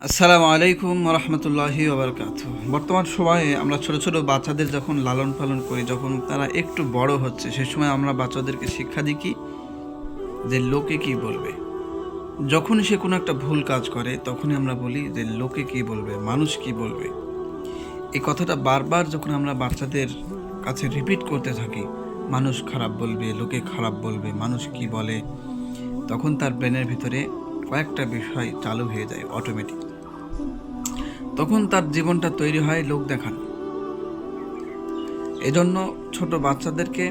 আসসালামু আলাইকুম রহমতুল্লাহি ওবরকাত বর্তমান সময়ে আমরা ছোট ছোট বাচ্চাদের যখন লালন পালন করি, যখন তারা একটু বড় হচ্ছে, সে সময় আমরা বাচ্চাদেরকে শিক্ষা দিই কি? যে লোকে কি বলবে? যখন সে কোনো একটা ভুল কাজ করে, তখনই আমরা বলি যে লোকে কি বলবে? মানুষ কি বলবে? এই কথাটা বারবার যখন আমরা বাচ্চাদের কাছে রিপিট করতে থাকি, মানুষ খারাপ বলবে, লোকে খারাপ বলবে, মানুষ কি বলে? তখন তার ব্রেনের ভিতরে কয়েকটা বিষয় চালু হয়ে যায় অটোমেটিক তখন তার জীবনটা তৈরি হয় লোক দেখানো। এজন্য ছোট বাচ্চাদেরকে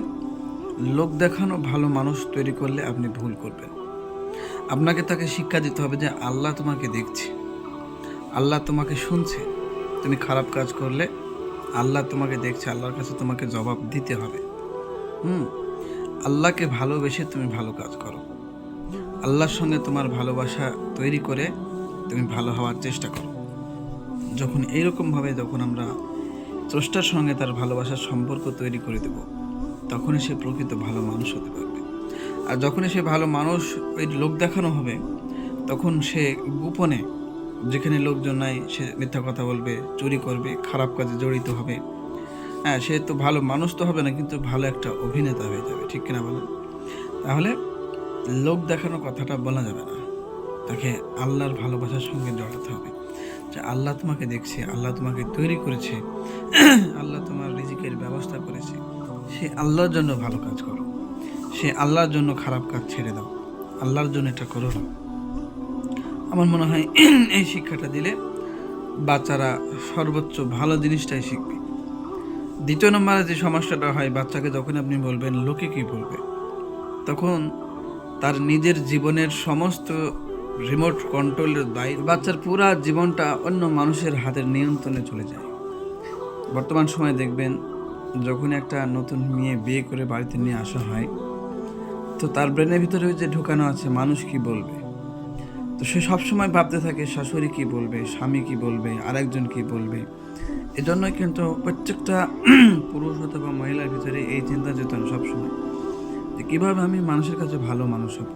লোক দেখানো ভালো মানুষ তৈরি করলে আপনি ভুল করবেন। আপনাকে তাকে শিক্ষা দিতে হবে যে আল্লাহ তোমাকে দেখছে, আল্লাহ তোমাকে শুনছে। তুমি খারাপ কাজ করলে আল্লাহ তোমাকে দেখছে, আল্লাহর কাছে তোমাকে জবাব দিতে হবে। হুম, আল্লাহকে ভালোবেসে তুমি ভালো কাজ করো। আল্লাহর সঙ্গে তোমার ভালোবাসা তৈরি করে তুমি ভালো হওয়ার চেষ্টা করো। যখন এইরকমভাবে যখন আমরা স্রষ্টার সঙ্গে তার ভালোবাসার সম্পর্ক তৈরি করে দেব, তখনই সে প্রকৃত ভালো মানুষ হতে পারবে। আর যখনই সে ভালো মানুষ ওই লোক দেখানো হবে, তখন সে গোপনে যেখানে লোকজন নাই, সে মিথ্যা কথা বলবে, চুরি করবে, খারাপ কাজে জড়িত হবে। হ্যাঁ সে তো ভালো মানুষ তো হবে না, কিন্তু ভালো একটা অভিনেতা হয়ে যাবে, ঠিক কিনা বলেন? তাহলে লোক দেখানো কথাটা বলা যাবে না। তাকে আল্লাহর ভালোবাসার সঙ্গে জড়াতে হবে। যে আল্লাহ তোমাকে দেখছে, আল্লাহ তোমাকে তৈরি করেছে, আল্লাহ তোমার রিজিকের ব্যবস্থা করেছে। সে আল্লাহর জন্য ভালো কাজ করো। সে আল্লাহর জন্য খারাপ কাজ ছেড়ে দাও। আল্লাহর জন্য এটা করো না। আমার মনে হয় এই শিক্ষাটা দিলে বাচ্চারা সর্বোচ্চ ভালো জিনিসটাই শিখবে। দ্বিতীয় নম্বরে যে সমস্যাটা হয়, বাচ্চাকে যখন আপনি বলবেন, লোকে কি বলবে? তখন তার নিজের জীবনের সমস্ত রিমোট কন্ট্রোলের দায়িত্ব বাচ্চার পুরা জীবনটা অন্য মানুষের হাতের নিয়ন্ত্রণে চলে যায়। বর্তমান সময়ে দেখবেন যখন একটা নতুন মেয়ে বিয়ে করে বাড়িতে নিয়ে আসা হয়, তো তার ব্রেনের ভিতরে যে ঢুকানো আছে, মানুষ কি বলবে? তো সে সবসময় ভাবতে থাকে, শাশুড়ি কি বলবে? স্বামী কি বলবে? আরেকজন কি বলবে? এজন্যই কিন্তু প্রত্যেকটা পুরুষ অথবা মহিলার ভিতরে এই চিন্তা চেতনা সবসময়। যে কীভাবে আমি মানুষের কাছে ভালো মানুষ হব।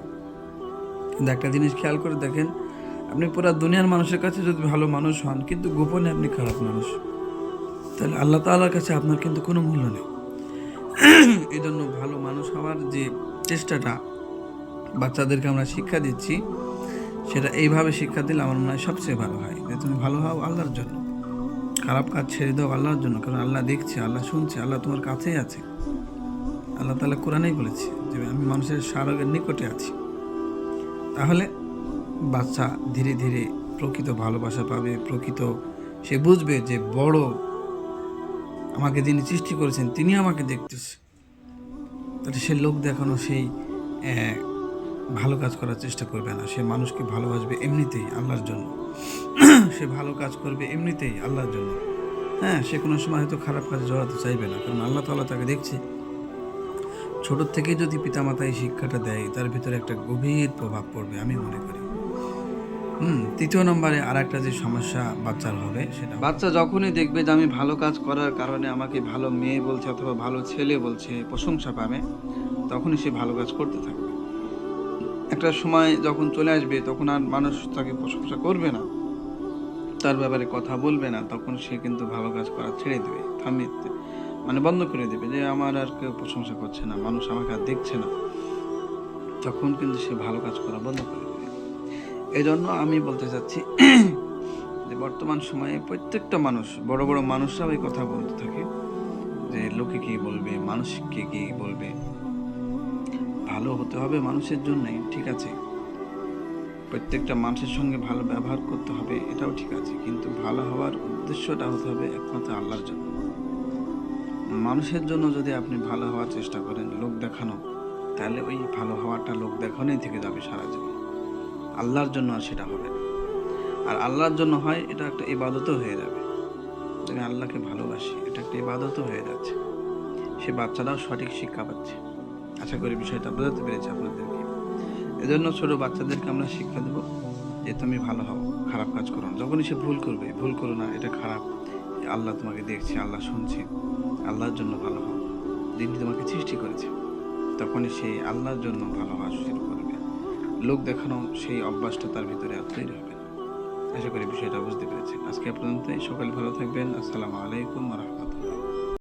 কিন্তু একটা জিনিস খেয়াল করে দেখেন, আপনি পুরো দুনিয়ার মানুষের কাছে যদি ভালো মানুষ হন, কিন্তু গোপনে আপনি খারাপ মানুষ। তাহলে আল্লাহ তাআলার কাছে আপনার কিন্তু কোনো মূল্য নেই। এই জন্য ভালো মানুষ হওয়ার যে চেষ্টাটা বাচ্চাদেরকে আমরা শিক্ষা দিচ্ছি, সেটা এইভাবে শিক্ষা দিলে আমার মনে হয় সবচেয়ে ভালো হয়। যে তুমি ভালো হও আল্লাহর জন্য। খারাপ কাজ ছেড়ে দাও আল্লাহর জন্য, কারণ আল্লাহ দেখছে, আল্লাহ শুনছে, আল্লাহ তোমার কাছেই আছে। আল্লাহ তালা কোরআনেই বলেছে যে আমি মানুষের স্মারকের নিকটে আছি। তাহলে বাচ্চা ধীরে ধীরে প্রকৃত ভালোবাসা পাবে, প্রকৃত সে বুঝবে যে বড় আমাকে যিনি সৃষ্টি করেছেন তিনি আমাকে দেখতেছে। তাহলে সে লোক দেখানো সেই ভালো কাজ করার চেষ্টা করবে না। সে মানুষকে ভালোবাসবে এমনিতেই আল্লাহর জন্য। সে ভালো কাজ করবে এমনিতেই আল্লাহর জন্য। হ্যাঁ সে কোনো সময় হয়তো খারাপ কাজে জড়াতে চাইবে না। কারণ আল্লাহ তাআলা তাকে দেখছে। ছোট থেকে যদি পিতামাতা এই শিক্ষাটা দেয়, তার ভিতরে একটা গভীর প্রভাব পড়বে আমি মনে করি। হুম, তৃতীয় নম্বরে আর একটা যে সমস্যা বাচ্চার হবে, সেটা বাচ্চা যখনই দেখবে যে আমি ভালো কাজ করার কারণে আমাকে ভালো মেয়ে বলছে অথবা ভালো ছেলে বলছে, প্রশংসা পাবে, তখনই সে ভালো কাজ করতে থাকবে। একটা সময় যখন চলে আসবে, তখন আর মানুষ তাকে প্রশংসা করবে না। তার ব্যাপারে কথা বলবে না, তখন সে কিন্তু ভালো কাজ করা ছেড়ে দেবে। থামিয়ে। মানে বন্ধ করে দেবে যে আমার আর কেউ প্রশংসা করছে না, মানুষ আমাকে আর দেখছে না। তখন কিন্তু সে ভালো কাজ করা বন্ধ করে দেবে। এই জন্য আমি বলতে চাচ্ছি যে বর্তমান সময়ে প্রত্যেকটা মানুষ, বড় বড় মানুষরাও এই কথা বলতে থাকে যে লোকে কি বলবে, মানুষকে কি বলবে? ভালো হতে হবে মানুষের জন্যই, ঠিক আছে। প্রত্যেকটা মানুষের সঙ্গে ভালো ব্যবহার করতে হবে, এটাও ঠিক আছে। কিন্তু ভালো হওয়ার উদ্দেশ্যটা হতে হবে একমাত্র আল্লাহর জন্য। মানুষের জন্য যদি আপনি ভালো হওয়ার চেষ্টা করেন, লোক দেখানো, তাহলে ওই ভালো হওয়াটা লোক দেখানোই থেকে যাবে সারা জীবন। আল্লাহর জন্য আর সেটা হবে না। আর আল্লাহর জন্য হয়, এটা একটা ইবাদতও হয়ে যাবে। আমি আল্লাহকে ভালোবাসি, এটা একটা ইবাদতও হয়ে যাচ্ছে। সে বাচ্চারাও সঠিক শিক্ষা পাচ্ছে। আশা করি বিষয়টা বোঝাতে পেরেছি আপনাদেরকে। এজন্য ছোটো বাচ্চাদেরকে আমরা শিক্ষা দেবো যে, তুমি ভালো হও, খারাপ কাজ করো যখনই সে ভুল করবে, ভুল করো না, এটা খারাপ। আল্লাহ তোমাকে দেখছে, আল্লাহ শুনছে, আল্লাহর জন্য ভালো হও যিনি তোমাকে সৃষ্টি করেছে। তখনই সে আল্লাহর জন্য ভালো হওয়া শুরু করবে। লোক দেখানো সেই অভ্যাসটা তার ভিতরে আর তৈরি হবে আশা করি বিষয়টা বুঝতে পেরেছেন। আজকে পর্যন্ত সকালে ভালো থাকবেন। আসসালামু আলাইকুম রহমতুল্লাহ।